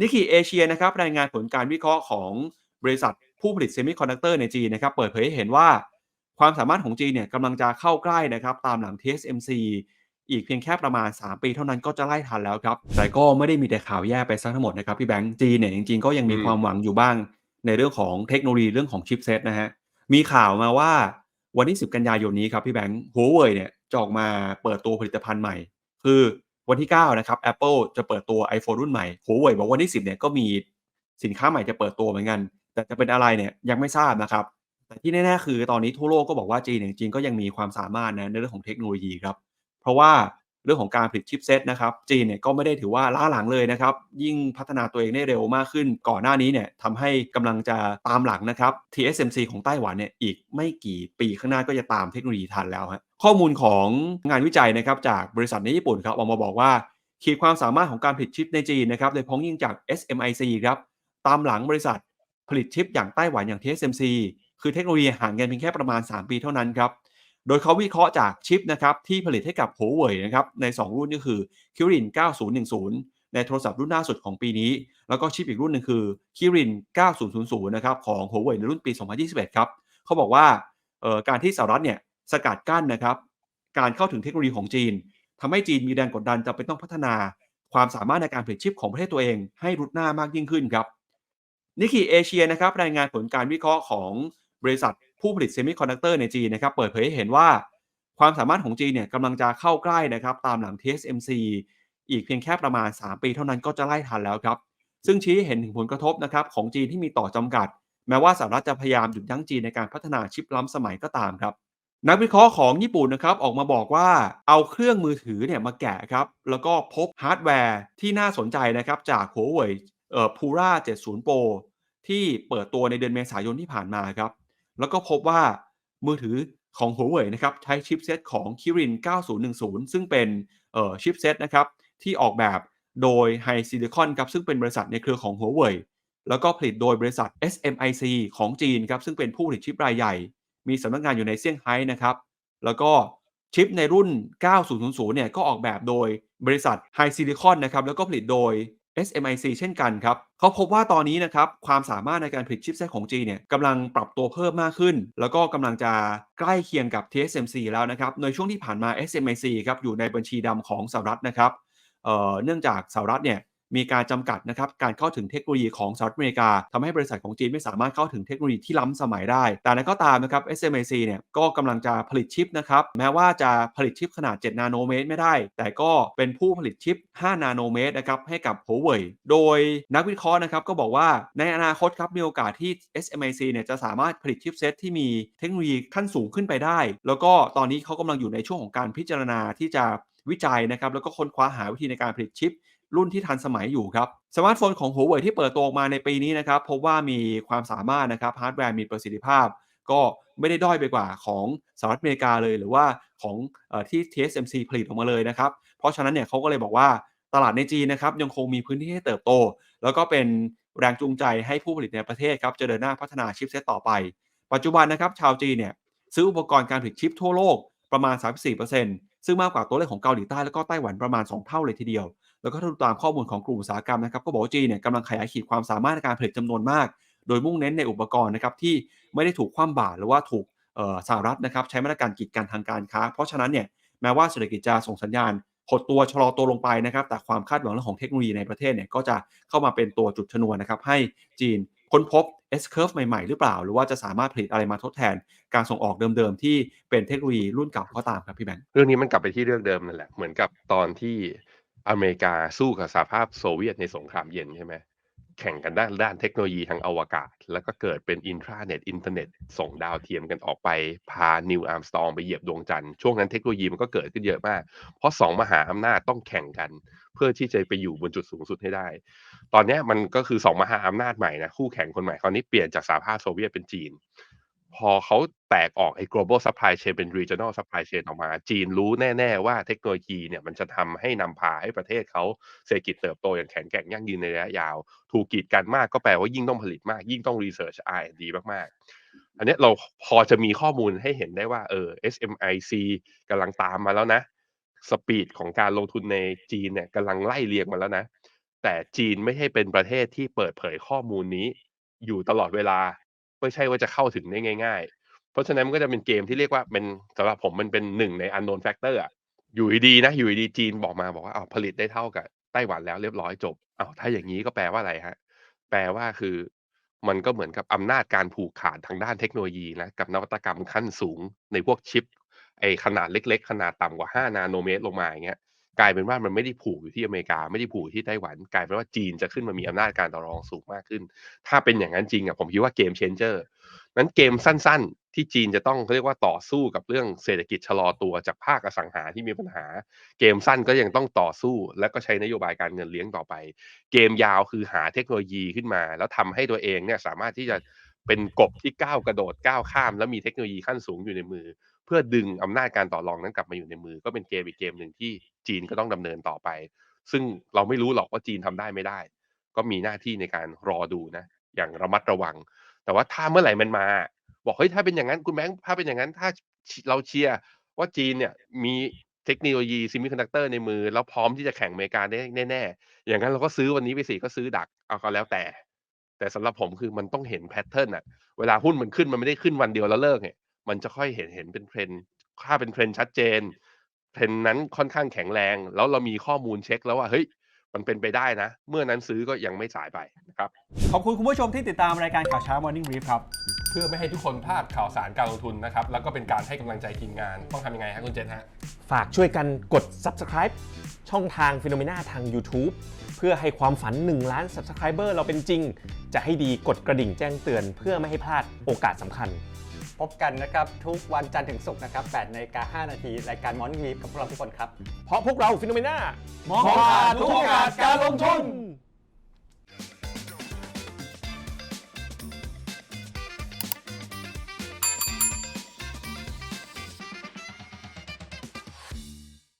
นิกเกิเอเชียนะครับรายงานผลการวิเคราะห์ของบริษัทผู้ผลิตเซมิคอนดักเตอร์ในจีนนะครับเปิดเผยให้เห็นว่าความสามารถของจีนเนี่ยกำลังจะเข้าใกล้นะครับตามหลัง TSMC อีกเพียงแค่ประมาณ 3 ปีเท่านั้นก็จะไล่ทันแล้วครับ แต่ก็ไม่ได้มีแต่ข่าวแย่ไปซะทั้งหมดนะครับพี่แบงค์จีนเนี่ยจริงๆก็ยังมีความหวังอยู่บ้าง ในเรื่องของเทคโนโลยีเรื่องของชิปเซตนะฮะมีข่าวมาว่าวันที่ 10 กันยายนนี้ครับพี่แบงค์หัวเว่ยเนี่ยจะออกมาเปิดตัวผลิตภัณฑ์ใหม่ คือ วันที่ 9 นะครับ Apple จะเปิดตัว iPhone รุ่นใหม่หัวเว่ยบอกวันที่ 10 เนี่ยก็มีสินค้าใหม่จะเปิดตัวเหมือนกัน แต่จะเป็นอะไรเนี่ยยังไม่ทราบนะครับ แต่ที่แน่ๆคือตอนนี้ทั่วโลกก็บอกว่าจีนจริงๆก็ยังมีความสามารถนะในเรื่องของเทคโนโลยีครับ เพราะว่า เรื่องของการผลิตชิปเซตนะครับจีนเนี่ยก็ไม่ได้ถือว่าล้าหลังเลยนะครับ ยิ่งพัฒนาตัวเองได้เร็วมากขึ้น ก่อนหน้านี้เนี่ยทำให้กำลังจะตามหลังนะครับ TSMC ของไต้หวันเนี่ยอีกไม่กี่ปีข้างหน้าก็จะตามเทคโนโลยีทันแล้วฮะข้อมูลของงานวิจัยนะครับจากบริษัทในญี่ปุ่นครับออกมาบอกว่า ขีดความสามารถของการผลิตชิปในจีนนะครับโดยพ้องยิ่งจาก SMIC ครับตามหลังบริษัทผลิตชิปอย่างไต้หวันอย่าง TSMC คือเทคโนโลยีห่างกันเพียงแค่ประมาณ 3 ปีเท่านั้นครับ โดยเขาวิเคราะห์จากชิปนะครับที่ผลิตให้กับ Huawei นะครับใน 2 รุ่นก็คือ Kirin 9010 ในโทรศัพท์รุ่นล่าสุดของปีนี้ แล้วก็ชิปอีกรุ่นหนึ่งคือ Kirin 9000 นะครับของ Huawei ในรุ่นปี 2021 ครับเขาบอกว่าการที่สหรัฐเนี่ยสกัดกั้นนะครับการเข้าถึงเทคโนโลยีของจีนทำให้จีนมีแรงกดดันจะเป็นต้องพัฒนาความสามารถในการผลิตชิปของประเทศตัวเอง ให้รุดหน้ามากยิ่งขึ้นครับนิกเกิเอเชียนะครับรายงานผลการวิเคราะห์ของบริษัท ผู้ผลิตเซมิคอนดักเตอร์ในจีนนะครับเปิดเผยให้เห็นว่าความสามารถของจีนเนี่ยกำลังจะเข้าใกล้นะครับตามหลัง TSMC อีกเพียงแค่ประมาณ 3 ปีเท่านั้นก็จะไล่ทันแล้วครับ ซึ่งชี้เห็นถึงผลกระทบนะครับของจีนที่มีต่อจำกัด แม้ว่าสหรัฐจะพยายามหยุดยั้งจีนในการพัฒนาชิปล้ำสมัยก็ตามครับ นักวิเคราะห์ของญี่ปุ่นนะครับออกมาบอกว่าเอาเครื่องมือถือเนี่ยมาแกะครับแล้วก็พบฮาร์ดแวร์ที่น่าสนใจนะครับจากหัวเว่ยเอ่อ Pura 70 Pro ที่เปิดตัวในเดือนเมษายนที่ผ่านมาครับ แล้วก็พบว่ามือถือของหัวเว่ยนะครับใช้ชิปเซตของ Kirin 9010 ซึ่งเป็นเอ่อชิปเซตนะครับที่ออกแบบโดย Hi Silicon ครับซึ่งเป็นบริษัทในเครือของหัวเว่ยแล้วก็ผลิตโดยบริษัท SMIC ของจีนครับซึ่งเป็นผู้ผลิตชิปรายใหญ่ มีสำนักงานอยู่ในเซี่ยงไฮ้นะครับแล้วก็ชิปในรุ่น 9000 เนี่ยก็ออกแบบโดยบริษัท High Silicon นะครับแล้วก็ผลิตโดย SMIC เช่นกันครับเขาพบว่าตอนนี้นะครับความสามารถในการผลิตชิปเซตของจีเนี่ยกำลังปรับตัวเพิ่มมากขึ้น แล้วก็กำลังจะใกล้เคียงกับ TSMC แล้วนะครับในช่วงที่ผ่านมา SMIC ครับอยู่ในบัญชีดำของสหรัฐนะครับเเนื่องจากสหรัฐเนี่ย มีการจำกัดนะครับการเข้าถึงเทคโนโลยีของสหรัฐอเมริกาทำให้บริษัทของจีนไม่สามารถเข้าถึงเทคโนโลยีที่ล้ำสมัยได้ แต่นั้นก็ตามนะครับ SMIC เนี่ยก็กำลังจะผลิตชิปนะครับแม้ว่าจะผลิตชิปขนาด 7 นาโนเมตรไม่ได้ แต่ก็เป็นผู้ผลิตชิป 5 นาโนเมตรนะครับให้กับ Huawei โดยนักวิเคราะห์นะครับก็บอกว่าในอนาคตครับมีโอกาสที่ SMIC เนี่ยจะสามารถผลิตชิปเซตที่มีเทคโนโลยีขั้นสูงขึ้นไปได้ แล้วก็ตอนนี้เขากำลังอยู่ในช่วงของการพิจารณาที่จะวิจัยนะครับแล้วก็ค้นคว้าหาวิธีในการผลิตชิป รุ่นที่ทันสมัยอยู่ครับสมาร์ทโฟนของ Huawei ที่เปิดตัวออกมาในปีนี้นะครับพบว่ามีความสามารถนะครับฮาร์ดแวร์มีประสิทธิภาพ ก็ไม่ได้ด้อยไปกว่าของสหรัฐอเมริกาเลย หรือว่าของอที่ TSMC ผลิตออกมาเลยนะครับ เพราะฉะนั้นเนี่ยเขาก็เลยบอกว่าตลาดในจีนนะครับยังคงมีพื้นที่ให้เติบโต แล้วก็เป็นแรงจูงใจให้ผู้ผลิตในประเทศครับจะเดินหน้าพัฒนาชิปเซตต่อไป ปัจจุบันนะครับชาวจีนเนี่ยซื้ออุปกรณ์การผลิตชิปทั่วโลกประมาณ 34%ซึ่งมากกว่าตัวเลขของเกาหลีใต้แล้วก็ไต้หวันประมาณ 2 เท่าเลยทีเดียว แล้วก็ถ้าดูตามข้อมูลของกลุ่มอุตสาหกรรมนะครับก็บอกว่าจีนเนี่ยกำลังขยายขีดความสามารถในการผลิตจำนวนมาก โดยมุ่งเน้นในอุปกรณ์นะครับที่ไม่ได้ถูกคว่ำบาตรหรือว่าถูกสหรัฐนะครับใช้มาตรการกีดกันทางการค้า เพราะฉะนั้นเนี่ยแม้ว่าเศรษฐกิจจะส่งสัญญาณหดตัวชะลอตัวลงไปนะครับแต่ความคาดหวังเรื่องของเทคโนโลยีในประเทศเนี่ยก็จะเข้ามาเป็นตัวจุดชนวนนะครับให้จีนค้นพบ S curve ใหม่ๆ หรือเปล่า หรือว่าจะสามารถผลิตอะไรมาทดแทน การส่งออกเดิมๆ ที่เป็นเทคโนโลยีรุ่นเก่าก็ตามครับพี่แบงค์เรื่องนี้มันกลับไปที่เรื่องเดิมนั่นแหละ เหมือนกับตอนที่ อเมริกาสู้กับสหภาพโซเวียตในสงครามเย็นใช่ไหมแข่งกันด้านด้านเทคโนโลยีทางอวกาศ แล้วก็เกิดเป็นอินทราเน็ตอินเทอร์เน็ต ส่งดาวเทียมกันออกไป พานิวอาร์มสตองไปเหยียบดวงจันทร์ ช่วงนั้นเทคโนโลยีมันก็เกิดขึ้นเยอะมาก เพราะสองมหาอำนาจต้องแข่งกัน เพื่อที่จะไปอยู่บนจุดสูงสุดให้ได้ ตอนนี้มันก็คือสองมหาอำนาจใหม่นะคู่แข่งคนใหม่คราวนี้เปลี่ยนจากสหภาพโซเวียตเป็นจีน พอเขาแตกออกไอ้ global supply chain เป็น regional supply chain ออกมา จีนรู้แน่ ๆ ว่าเทคโนโลยีเนี่ยมันจะทำให้นำพาให้ประเทศเขาเศรษฐกิจเติบโตอย่างแข็งแกร่งยั่งยืนในระยะยาว ถูกกีดกันมากก็แปลว่ายิ่งต้องผลิตมาก ยิ่งต้อง research R&D มากๆ อันนี้เราพอจะมีข้อมูลให้เห็นได้ว่าเออ SMIC กำลังตามมาแล้วนะสปีดของการลงทุนในจีนเนี่ยกำลังไล่เรียงมาแล้วนะ แต่จีนไม่ใช่เป็นประเทศที่เปิดเผยข้อมูลนี้อยู่ตลอดเวลา ไม่ใช่ว่าจะเข้าถึงได้ง่าย ๆ เพราะฉะนั้นมันก็จะเป็นเกมที่เรียกว่าเป็นสำหรับผมมันเป็นหนึ่งใน unknown factor อะอยู่ดีนะอยู่ดีจีนบอกมาบอกว่าอ้าวผลิตได้เท่ากับไต้หวันแล้วเรียบร้อยจบอ้าวถ้าอย่างนี้ก็แปลว่าอะไรฮะแปลว่าคือมันก็เหมือนกับอำนาจการผูกขาดทางด้านเทคโนโลยีนะกับนวัตกรรมขั้นสูงในพวกชิปไอขนาดเล็ก ๆ ขนาดต่ำกว่า 5 นาโนเมตรลงมาอย่างเงี้ย กลายเป็นว่ามันไม่ได้ผูกอยู่ที่อเมริกาไม่ได้ผูกที่ไต้หวัน กลายเป็นว่าจีนจะขึ้นมามีอำนาจการต่อรองสูงมากขึ้น ถ้าเป็นอย่างนั้นจริงอะผมคิดว่าเกมเชนเจอร์นั้นเกมสั้น ๆ ที่จีนจะต้องเขาเรียกว่าต่อสู้กับเรื่องเศรษฐกิจชะลอตัวจากภาคอสังหาที่มีปัญหา เกมสั้นก็ยังต้องต่อสู้ และก็ใช้นโยบายการเงินเลี้ยงต่อไป เกมยาวคือหาเทคโนโลยีขึ้นมา แล้วทำให้ตัวเองเนี่ยสามารถที่จะเป็นกบที่ก้าวกระโดดก้าวข้าม แล้วมีเทคโนโลยีขั้นสูงอยู่ในมือ เพื่อดึงอำนาจการต่อรองนั้นกลับมาอยู่ในมือ ก็เป็นเกมอีกเกมหนึ่งที่จีนก็ต้องดำเนินต่อไป ซึ่งเราไม่รู้หรอกว่าจีนทำได้ไม่ได้ ก็มีหน้าที่ในการรอดูนะ อย่างระมัดระวัง แต่ว่าถ้าเมื่อไหร่มันมา บอกเฮ้ยถ้าเป็นอย่างนั้นคุณแบงค์ถ้าเป็นอย่างนั้นถ้าเราเชียร์ว่าจีนเนี่ยมีเทคโนโลยีซิมิคอนดักเตอร์ในมือ แล้วพร้อมที่จะแข่งอเมริกาได้แน่ๆ อย่างนั้นเราก็ซื้อวันนี้ไปสิก็ซื้อดักเอาก็แล้วแต่ แต่สำหรับผมคือมันต้องเห็นแพทเทิร์นอะเวลาหุ้นมันขึ้นมันไม่ได้ขึ้นวันเดียวแล้วเลิกเนี่ย มันจะค่อยเห็นเห็นเป็นเทรนด์ถ้าเป็นเทรนด์ชัดเจนเทรนด์นั้นค่อนข้างแข็งแรง แล้วเรามีข้อมูลเช็คแล้วว่าเฮ้ยมันเป็นไปได้นะ เมื่อนั้นซื้อก็ยังไม่สายไปนะครับ ขอบคุณคุณผู้ชมที่ติดตามรายการข่าวเช้า Morning Brief ครับ เพื่อไม่ให้ทุกคนพลาดข่าวสารการลงทุนนะครับ แล้วก็เป็นการให้กำลังใจทีมงาน ต้องทำยังไงฮะคุณเจษฮะ ฝากช่วยกันกด subscribe ช่องทาง p h e n o m e n a ทาง YouTube เพื่อให้ความฝัน 1 ล้าน subscriber เราเป็นจริง จะให้ดีกดกระดิ่งแจ้งเตือน เพื่อไม่ให้พลาดโอกาสสำคัญ พบกันนะครับทุกวันจันทร์ถึงศุกร์นะครับ8นาฬิกา5นาทีรายการ Morning Brief กับพวกเราทุกคนครับ เพราะพวกเราฟิโนเมนามองผ่านทุกโอกาสการลงทุน